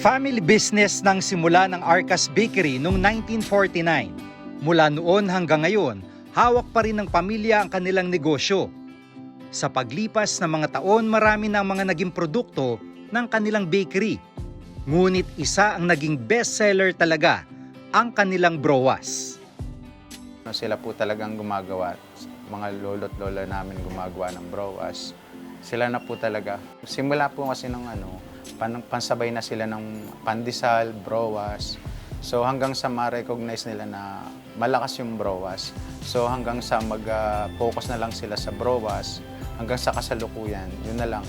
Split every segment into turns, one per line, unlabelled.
Family business ng simula ng Arcas Bakery noong 1949. Mula noon hanggang ngayon, hawak pa rin ng pamilya ang kanilang negosyo. Sa paglipas ng mga taon, marami na ang mga naging produkto ng kanilang bakery. Ngunit isa ang naging bestseller talaga, ang kanilang browas.
Sila po talagang gumagawa. Mga lolo't lola namin gumagawa ng browas. Sila na po talaga. Simula po kasi ng ano, pan, pansabay na sila ng pandesal, browas. So hanggang sa ma-recognize nila na malakas yung browas. So hanggang sa mag-focus na lang sila sa browas, hanggang sa kasalukuyan, yun na lang.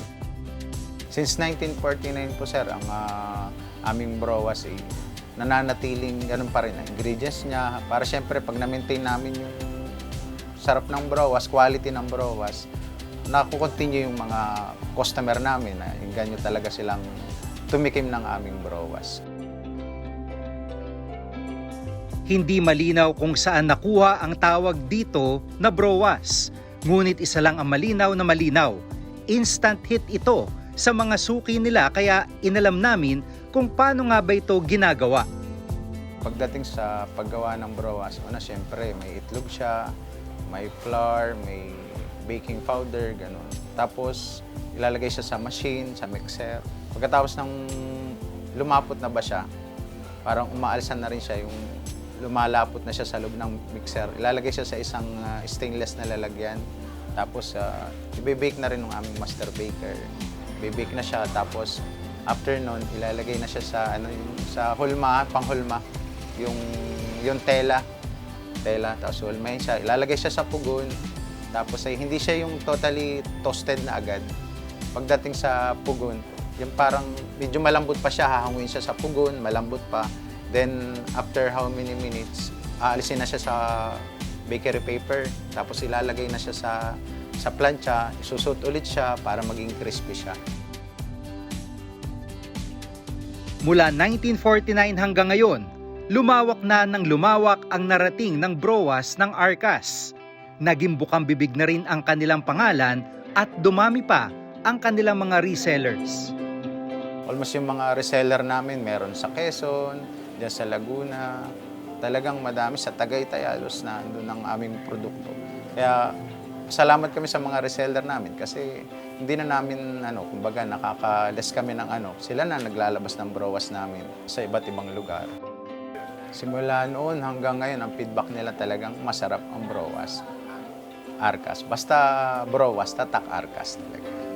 Since 1949 po sir, ang ah, aming browas ay nananatiling ganun pa rin ang ingredients niya. Para syempre pag na-maintain namin yung sarap ng browas, quality ng browas, nakukontinue yung mga customer namin na ganyo talaga silang tumikim ng aming browas.
Hindi malinaw kung saan nakuha ang tawag dito na browas. Ngunit isa lang ang malinaw na malinaw. Instant hit ito sa mga suki nila kaya inalam namin kung paano nga ba ito ginagawa.
Pagdating sa paggawa ng browas, una syempre may itlog siya, may flour, may baking powder, ganun. Tapos ilalagay siya sa machine, sa mixer. Pagkatapos ng lumapot na ba siya, parang umaalsan na rin siya yung lumalapot na siya sa loob ng mixer. Ilalagay siya sa isang ah, stainless na lalagyan. Tapos uh, ibe-bake na rin ng aming master baker. Ibe-bake na siya tapos after nun ilalagay na siya sa ano yung sa hulma, panghulma, yung yung tela. Tela tapos hulmahin siya. Ilalagay siya sa pugon. Tapos ay hindi siya yung totally toasted na agad. Pagdating sa pugon, yung parang medyo malambot pa siya, hahanguin siya sa pugon, malambot pa. Then, after how many minutes, aalisin na siya sa bakery paper. Tapos ilalagay na siya sa, sa plancha, isusot ulit siya para maging crispy siya.
Mula 1949 hanggang ngayon, lumawak na ng lumawak ang narating ng browas ng Arcas. Naging bukang bibig na rin ang kanilang pangalan at dumami pa ang kanilang mga resellers.
Almost yung mga reseller namin, meron sa Quezon, dyan sa Laguna. Talagang madami sa Tagaytay, halos na doon ang aming produkto. Kaya salamat kami sa mga reseller namin kasi hindi na namin, ano, kumbaga nakaka-less kami ng ano. Sila na naglalabas ng browas namin sa iba't ibang lugar. Simula noon hanggang ngayon, ang feedback nila talagang masarap ang browas. Arkas. Basta browas, tatak arkas talaga.